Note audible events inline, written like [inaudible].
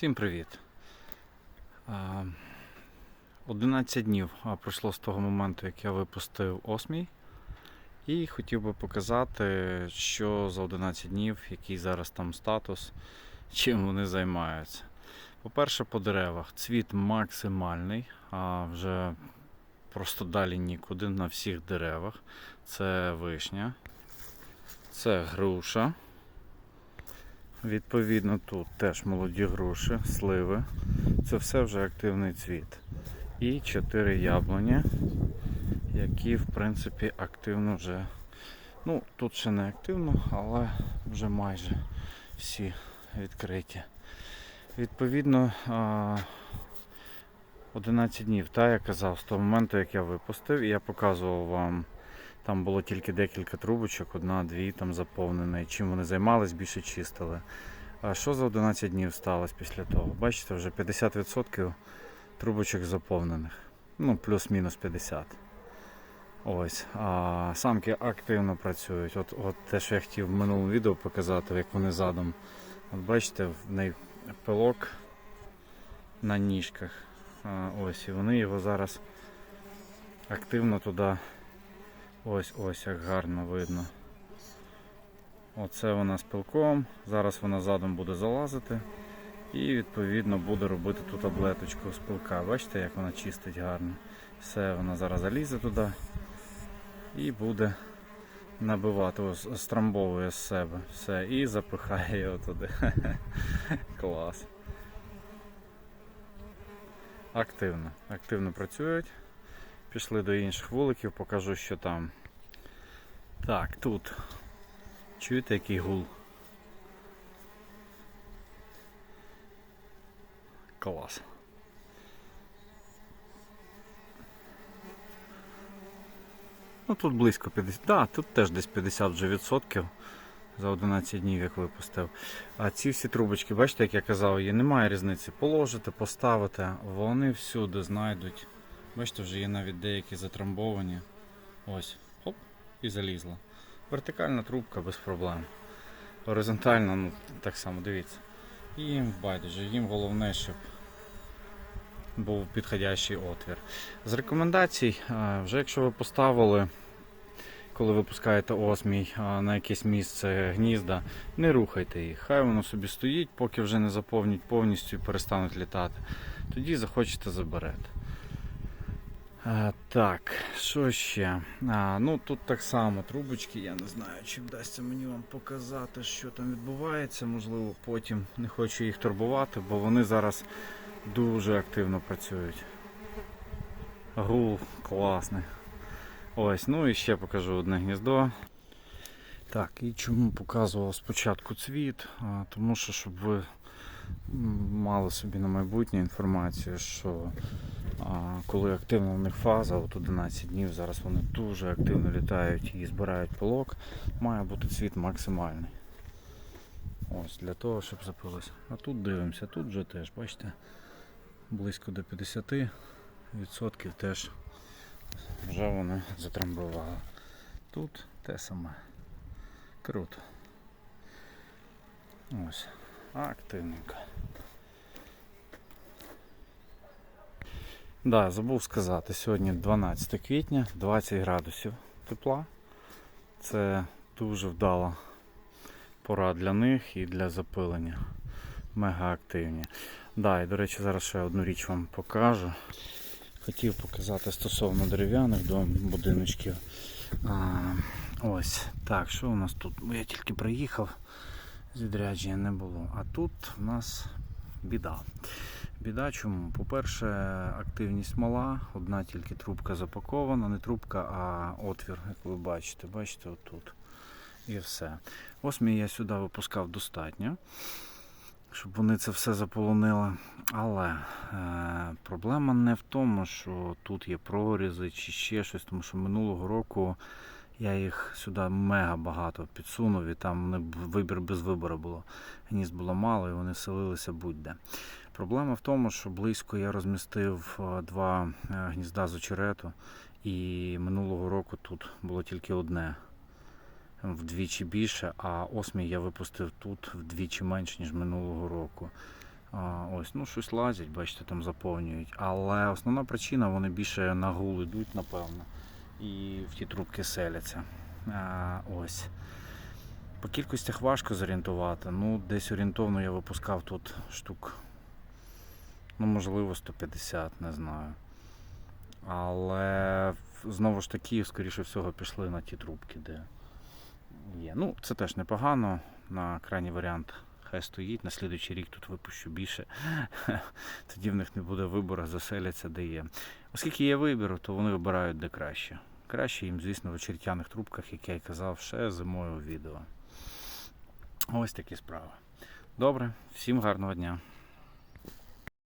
Всім привіт. 11 днів пройшло з того моменту, як я випустив осмій. І хотів би показати, що за 11 днів, який зараз там статус, чим вони займаються. По-перше, по деревах. Цвіт максимальний, а вже просто далі нікуди на всіх деревах. Це вишня, це груша. Відповідно, тут теж молоді груші, сливи. Це все вже активний цвіт. І 4 яблуні, які в принципі активно вже. Ну, тут ще не активно, але вже майже всі відкриті. Відповідно, 11 днів, та я казав, з того моменту, як я випустив, я показував вам. Там було тільки декілька трубочок, одна-дві там заповнені. Чим вони займались, більше чистили. А що за 11 днів сталося після того? Бачите, вже 50% трубочок заповнених. Ну, плюс-мінус 50. Ось. А самки активно працюють. От, от те, що я хотів в минулому відео показати, як вони задом. От бачите, в неї пилок на ніжках. А, ось, і вони його зараз активно туди. Ось ось як гарно видно. Оце вона з пилком. Зараз вона задом буде залазити і відповідно буде робити тут таблеточку з пилка. Бачите, як вона чистить гарно. Все, вона зараз залізе туди і буде набивати, ось, страмбовує з себе. Все, і запихає його туди. [laughs] Клас. Активно, активно працюють. Пішли до інших вуликів, покажу, що там. Так, тут. Чуєте який гул? Клас. Ну тут близько 50. Да, тут теж десь 50 вже відсотків за 11 днів, як випустив. А ці всі трубочки, бачите, як я казав, є немає різниці. Положити, поставити, вони всюди знайдуть. Бачите, вже є навіть деякі затрамбовані. Ось, хоп, і залізла. Вертикальна трубка без проблем. Горизонтальна, ну так само, дивіться. І їм байдуже, їм головне, щоб був підходящий отвір. З рекомендацій, вже якщо ви поставили, коли випускаєте осмій е, на якесь місце гнізда, не рухайте їх. Хай воно собі стоїть, поки вже не заповнять повністю і перестануть літати. Тоді захочете заберете. А, так, що ще? А, ну тут так само трубочки, я не знаю, чи вдасться мені вам показати, що там відбувається. Можливо, потім не хочу їх турбувати, бо вони зараз дуже активно працюють. Гул класний. Ось, ну і ще покажу одне гніздо. Так, і чому показував спочатку цвіт? А, тому що щоб ви мали собі на майбутнє інформацію, що коли активна в них фаза, от 11 днів, зараз вони дуже активно літають і збирають пилок, має бути цвіт максимальний. Ось, для того, щоб запилося. А тут дивимося, тут вже теж, бачите, близько до 50% теж вже вони затрамбували. Тут те саме. Круто. Ось, активненько. Да, забув сказати, сьогодні 12 квітня, 20 градусів тепла. Це дуже вдала пора для них і для запилення. Мега активні. Да, і до речі, зараз ще одну річ вам покажу. Хотів показати стосовно дерев'яних будиночків. А, ось так, що у нас тут? Я тільки приїхав, з відрядження не було. А тут у нас біда. Біда чому? По-перше, активність мала, одна тільки трубка запакована, не трубка, а отвір, як ви бачите. Бачите, отут. І все. Осмій я сюди випускав достатньо, щоб вони це все заполонили. Але е, проблема не в тому, що тут є прорізи чи ще щось, тому що минулого року я їх сюди мега багато підсунув і там вибір без вибору було. Гнізд було мало і вони селилися будь-де. Проблема в тому, що близько я розмістив е, два е, гнізда з очерету, і минулого року тут було тільки одне вдвічі більше, а осмій я випустив тут вдвічі менше, ніж минулого року. Ось, ну щось лазять, бачите, там заповнюють. Але основна причина вони більше на гул йдуть, напевно. І в ті трубки селяться. Ось. По кількостях важко зорієнтувати. Ну, десь орієнтовно я випускав тут штук. Ну, можливо, 150, не знаю. Але знову ж таки, скоріше всього, пішли на ті трубки, де є. Ну, це теж непогано. На крайній варіант хай стоїть. На слідуючий рік тут випущу більше. [laughs] Тоді в них не буде вибору, заселяться де є. Оскільки є вибір, то вони вибирають де краще. Краще їм, звісно, в очеретяних трубках, як я й казав, ще зимою у відео. Ось такі справи. Добре, всім гарного дня.